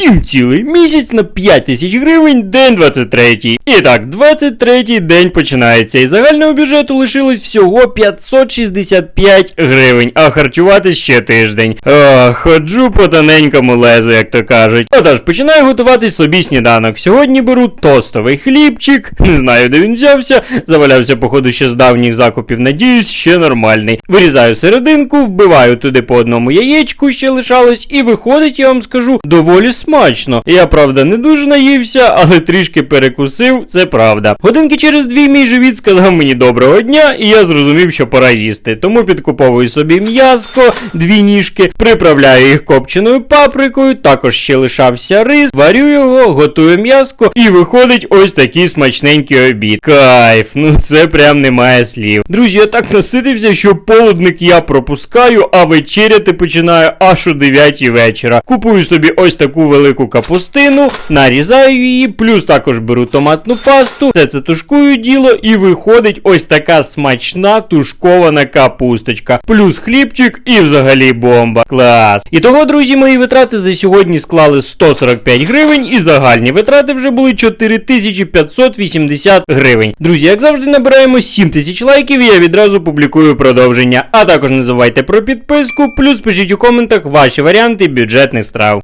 Їм цілий місяць на 5 тисяч гривень, день 23. І так, 23 день починається, і загального бюджету лишилось всього 565 гривень, а харчуватись ще тиждень. Ох, ходжу по тоненькому лезу, як то кажуть. Отож, починаю готувати собі сніданок. Сьогодні беру тостовий хлібчик, не знаю, де він взявся, завалявся, походу, ще з давніх закупів, надіюсь, ще нормальний. Вирізаю серединку, вбиваю туди по одному яєчку, ще лишалось, і виходить, я вам скажу, доволі смачно. Я, правда, не дуже наївся, але трішки перекусив, це правда. Годинки через дві мій живіт сказав мені доброго дня, і я зрозумів, що пора їсти. Тому підкуповую собі м'яско, дві ніжки, приправляю їх копченою паприкою, також ще лишався рис, варю його, готую м'яско, і виходить ось такий смачненький обід. Кайф, ну це прям немає слів. Друзі, я так наситився, що полудник я пропускаю, а вечеряти починаю аж о 9 вечора. Купую собі ось таку велику капустину, нарізаю її, плюс також беру томатну пасту, все це тушкую діло, і виходить ось така смачна тушкована капусточка. Плюс хлібчик і взагалі бомба. Клас. І того, друзі, мої витрати за сьогодні склали 145 гривень, і загальні витрати вже були 4580 гривень. Друзі, як завжди, набираємо 7000 лайків, і я відразу публікую продовження. А також не забувайте про підписку, плюс пишіть у коментах ваші варіанти бюджетних страв.